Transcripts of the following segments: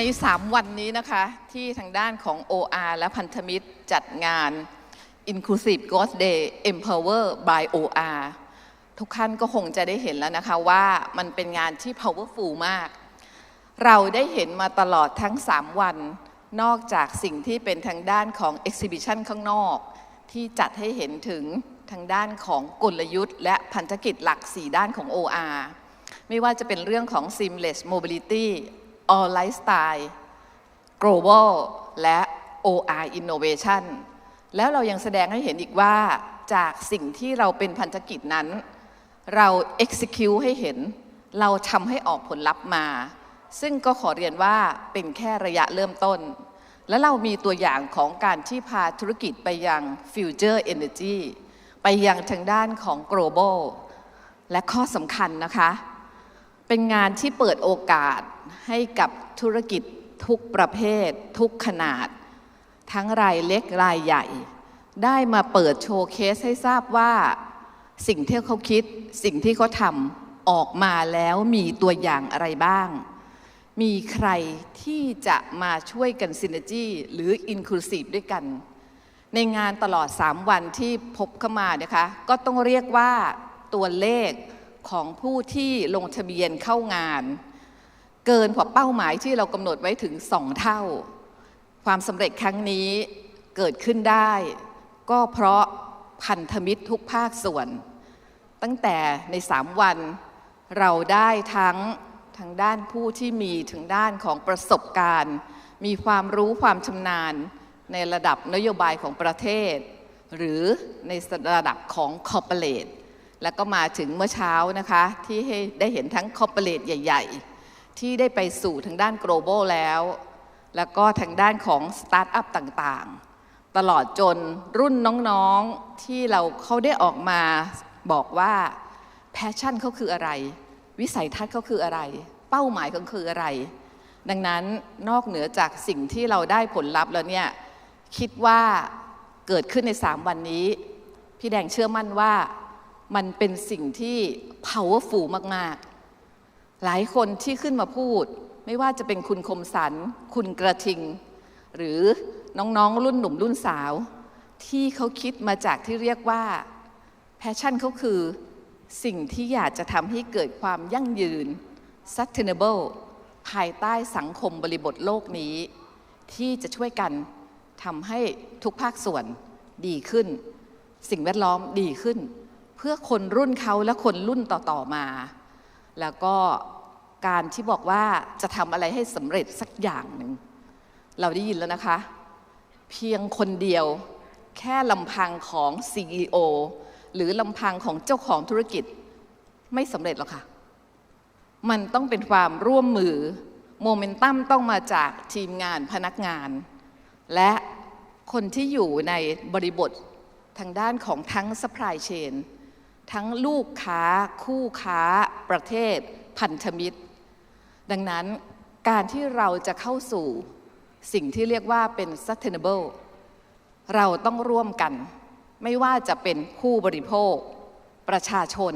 ใน 3 วันนี้นะคะ ที่ทางด้านของ OR และพันธมิตรจัดงาน Inclusive Growth Day Empower by OR ทุกท่านก็คงจะได้เห็นแล้วนะคะว่ามันเป็นงานที่ powerful มาก เราได้เห็นมาตลอดทั้ง 3 วัน นอกจากสิ่งที่เป็นทางด้านของ exhibition ข้างนอก ที่จัดให้เห็นถึงทางด้านของกลยุทธ์ และพันธกิจหลัก 4 ด้านของ OR ไม่ว่าจะเป็นเรื่องของ seamless mobility all lifestyle global และ OR innovation แล้วเรายังแสดงให้เห็นอีกว่าจากสิ่งที่เราเป็นพันธกิจนั้น เรา execute ให้เห็น เราทำให้ออกผลลัพธ์มา ซึ่งก็ขอเรียนว่าเป็นแค่ระยะเริ่มต้น และเรามีตัวอย่างของการที่พาธุรกิจไปยัง Future Energy ไปยังทางด้านของ Global และข้อสำคัญนะคะ เป็นงานที่เปิดโอกาสให้กับธุรกิจทุกประเภท ทุกขนาด ทั้งรายเล็กรายใหญ่ ได้มาเปิดโชว์เคสให้ทราบว่าสิ่งที่เขาคิดสิ่งที่เขาทำออกมาแล้วมีตัวอย่างอะไรบ้าง มีใครที่จะมาช่วยกันซินเนจีหรือ Inclusive ด้วยกัน ในงานตลอด 3 วันที่พบเข้ามานะคะ ก็ต้องเรียกว่าตัวเลข ของผู้ที่ลงทะเบียนเข้างาน เกินกว่าเป้าหมายที่เรากำหนดไว้ถึง2เท่า ความสำเร็จครั้งนี้เกิดขึ้นได้ ก็เพราะพันธมิตรทุกภาคส่วน ตั้งแต่ใน3วันเราได้ทั้งทางด้านผู้ที่มีถึงด้านของประสบการณ์ มีความรู้ความชำนาญในระดับนโยบายของประเทศ หรือในระดับของคอร์ปอเรท แล้วก็มาถึงเมื่อเช้านะคะ ที่ให้ได้เห็นทั้งคอร์ปอเรทใหญ่ ๆ ที่ได้ไปสู่ทางด้าน global แล้ว แล้วก็ทางด้านของสตาร์ทอัพต่างๆ ตลอดจนรุ่นน้องๆที่เราเขาได้ออกมาบอกว่าแพชชั่นเขาคืออะไร วิสัยทัศน์เขาคืออะไร เป้าหมายเขาคืออะไร ดังนั้นนอกเหนือจากสิ่งที่เราได้ผลลัพธ์แล้วเนี่ยคิดว่าเกิดขึ้นใน 3 วันนี้ พี่แดงเชื่อมั่นว่า มันเป็นสิ่งที่ powerful มาก ๆ หลายคนที่ขึ้นมาพูด ไม่ว่าจะเป็นคุณคมสัน คุณกระทิง หรือน้องๆ รุ่นหนุ่มรุ่นสาว ที่เขาคิดมาจากที่เรียกว่าแพชชั่นเขาคือสิ่งที่อยากจะทำให้เกิดความยั่งยืน sustainable ภายใต้สังคมบริบทโลกนี้ ที่จะช่วยกันทำให้ทุกภาคส่วนดีขึ้น สิ่งแวดล้อมดีขึ้น เพื่อคนรุ่นเขาและคนรุ่นต่อๆมา แล้วก็การที่บอกว่าจะทำอะไรให้สำเร็จสักอย่างหนึ่ง เราได้ยินแล้วนะคะ เพียงคนเดียวแค่ลำพังของ CEO หรือลำพังของเจ้าของธุรกิจไม่สำเร็จหรอกค่ะ มันต้องเป็นความร่วมมือโมเมนตัมต้องมาจากทีมงานพนักงาน และคนที่อยู่ในบริบททางด้านของทั้ง supply chain ทั้งลูกค้า คู่ค้า ประเทศ พันธมิตร ดังนั้นการที่เราจะเข้าสู่สิ่งที่เรียกว่าเป็น sustainable เราต้องร่วมกัน ไม่ว่าจะเป็นผู้บริโภค ประชาชน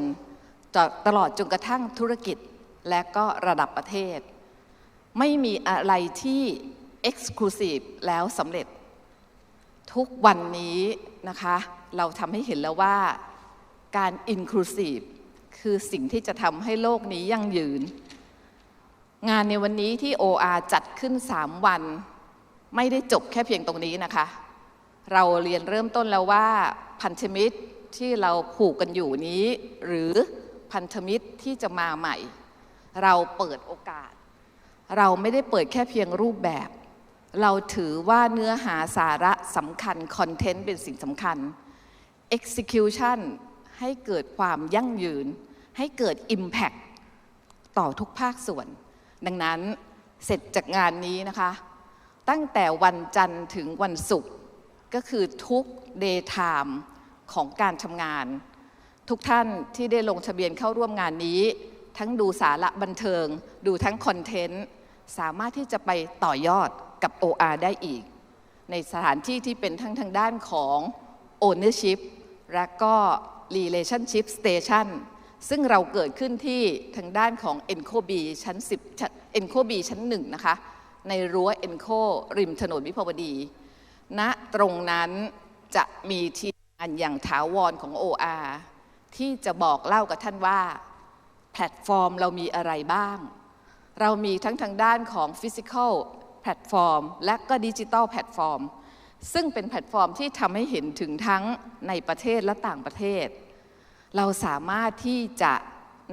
ตลอดจนกระทั่งธุรกิจและก็ระดับประเทศ ไม่มีอะไรที่ exclusive แล้วสำเร็จ ทุกวันนี้นะคะ เราทำให้เห็นแล้วว่า การ inclusive คือสิ่งที่จะทำให้โลกนี้ยั่งยืน งานในวันนี้ที่ OR จัดขึ้น 3 วัน ไม่ได้จบแค่เพียงตรงนี้นะคะ เราเรียนเริ่มต้นแล้วว่าพันธมิตรที่เราผูกกันอยู่นี้ หรือพันธมิตรที่จะมาใหม่ เราเปิดโอกาส เราไม่ได้เปิดแค่เพียงรูปแบบ เราถือว่าเนื้อหาสาระสำคัญคอนเทนต์เป็นสิ่งสำคัญ execution ให้เกิดความยั่งยืน ให้เกิด Impact ต่อทุกภาคส่วน ดังนั้นเสร็จจากงานนี้นะคะ ตั้งแต่วันจันทร์ถึงวันศุกร์ก็คือทุก day time ของการทำงาน ทุกท่านที่ได้ลงทะเบียนเข้าร่วมงานนี้ ทั้งดูสาระบันเทิง ดูทั้งคอนเทนต์ สามารถที่จะไปต่อยอดกับ OR ได้อีก ในสถานที่ที่เป็นทั้งทางด้านของ ownership และก็ relationship station ซึ่งเราเกิดขึ้นที่ทางด้านของ e n c o b ชั้น10เอ็นโคบีชั้นหนึ่งนะคะ ในรั้วเอ็นโคริมถนนวิภาวดีณตรงนั้นจะมีทีมงานอย่างถาวรของ OR ที่จะบอกเล่ากับท่านว่า แพลตฟอร์มเรามีอะไรบ้าง เรามีทั้งทางด้านของฟิสิก a l แพลตฟอร์มและก็ดิจิ t a ลแพลตฟอร์ม ซึ่งเป็นแพลตฟอร์มที่ทำให้เห็นถึงทั้งในประเทศและต่างประเทศ เราสามารถที่จะ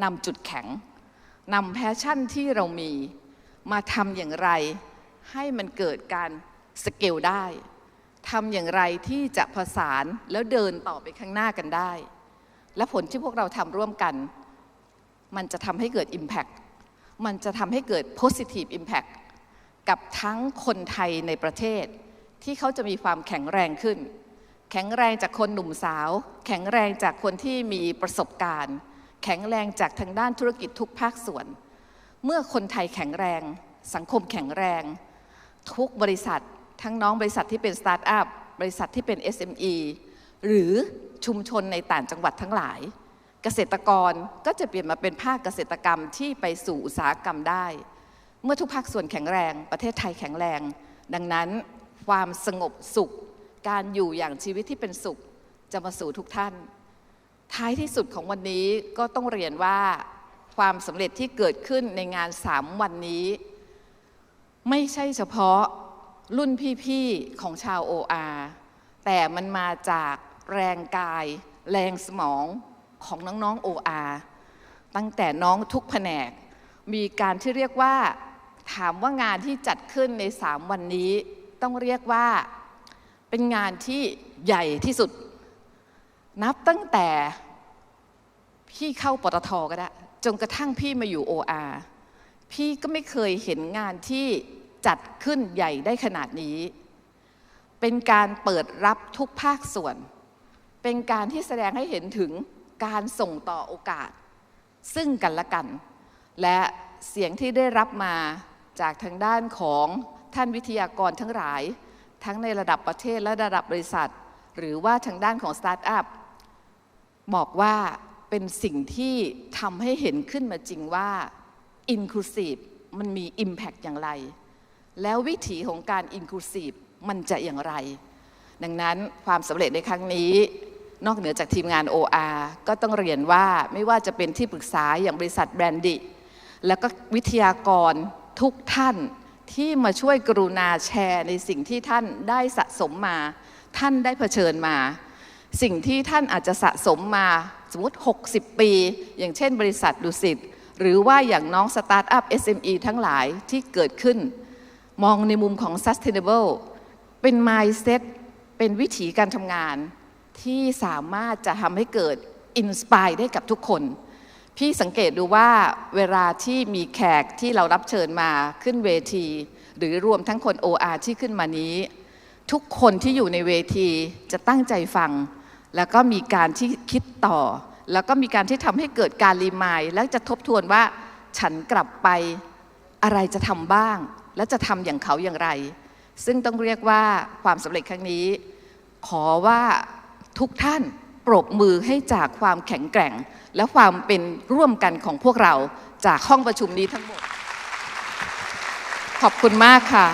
นำจุดแข็งนำแพชชั่นที่เรามีมาทำอย่างไรให้มันเกิดการสเกลได้ทำอย่างไรที่จะผสานแล้วเดินต่อไปข้างหน้ากันได้ และผลที่พวกเราทำร่วมกัน มันจะทำให้เกิด Impact มันจะทำให้เกิด Positive Impact กับทั้งคนไทยในประเทศ ที่เขาจะมีความแข็งแรงขึ้น แข็งแรงจากคนหนุ่มสาว แข็งแรงจากคนที่มีประสบการณ์ แข็งแรงจากทางด้านธุรกิจทุกภาคส่วน เมื่อคนไทยแข็งแรง สังคมแข็งแรง ทุกบริษัท ทั้งน้องบริษัทที่เป็นสตาร์ทอัพบริษัทที่เป็น SME หรือชุมชนในต่างจังหวัดทั้งหลาย เกษตรกรก็จะเปลี่ยนมาเป็นภาคเกษตรกรรมที่ไปสู่อุตสาหกรรมได้ เมื่อทุกภาคส่วนแข็งแรง ประเทศไทยแข็งแรง ดังนั้น ความสงบสุข การอยู่อย่างชีวิตที่เป็นสุขจะมาสู่ทุกท่าน ท้ายที่สุดของวันนี้ก็ต้องเรียนว่าความสำเร็จที่เกิดขึ้นในงานสามวันนี้ ไม่ใช่เฉพาะรุ่นพี่ๆของชาว OR แต่มันมาจากแรงกาย แรงสมองของน้องๆ OR ตั้งแต่น้องทุกแผนก มีการที่เรียกว่า ถามว่างานที่จัดขึ้นในสามวันนี้ ต้องเรียกว่าเป็นงานที่ใหญ่ที่สุด นับตั้งแต่พี่เข้าปตทก็ได้จนกระทั่งพี่มาอยู่ OR พี่ก็ไม่เคยเห็นงานที่จัดขึ้นใหญ่ได้ขนาดนี้ เป็นการเปิดรับทุกภาคส่วน เป็นการที่แสดงให้เห็นถึงการส่งต่อโอกาส ซึ่งกันและกัน และเสียงที่ได้รับมาจากทางด้านของ ท่านวิทยากรทั้งหลาย ทั้งในระดับประเทศและระดับบริษัท หรือว่าทางด้านของสตาร์ทอัพบอกว่าเป็นสิ่งที่ทำให้เห็นขึ้นมาจริงว่า Inclusive มันมี Impact อย่างไร แล้ววิถีของการ Inclusive มันจะอย่างไร ดังนั้นความสำเร็จในครั้งนี้ นอกเหนือจากทีมงาน OR ก็ต้องเรียนว่าไม่ว่าจะเป็นที่ปรึกษาอย่างบริษัทแบรนดิแล้วก็วิทยากรทุกท่าน ที่มาช่วยกรุณาแชร์ในสิ่งที่ท่านได้สะสมมา ท่านได้เผชิญมา สิ่งที่ท่านอาจจะสะสมมาสมมติ 60 ปี อย่างเช่นบริษัทดุสิตหรือว่าอย่างน้องสตาร์ทอัพ SME ทั้งหลายที่เกิดขึ้น มองในมุมของ sustainable เป็น mindset เป็นวิถีการทำงานที่สามารถจะทำให้เกิด inspire ได้กับทุกคน พี่สังเกตดูว่าเวลาที่มีแขกที่เรารับเชิญมาขึ้นเวที หรือรวมทั้งคน OR ที่ขึ้นมานี้ ทุกคนที่อยู่ในเวทีจะตั้งใจฟัง แล้วก็มีการที่คิดต่อ แล้วก็มีการที่ทำให้เกิดการรีมายและจะทบทวนว่าฉันกลับไปอะไรจะทำบ้าง และจะทำอย่างเขาอย่างไร ซึ่งต้องเรียกว่าความสำเร็จครั้งนี้ ขอว่าทุกท่าน รบมือให้จากความแข็งแกร่ง และความเป็นร่วมกันของพวกเราจากห้องประชุมนี้ทั้งหมด ขอบคุณมากค่ะ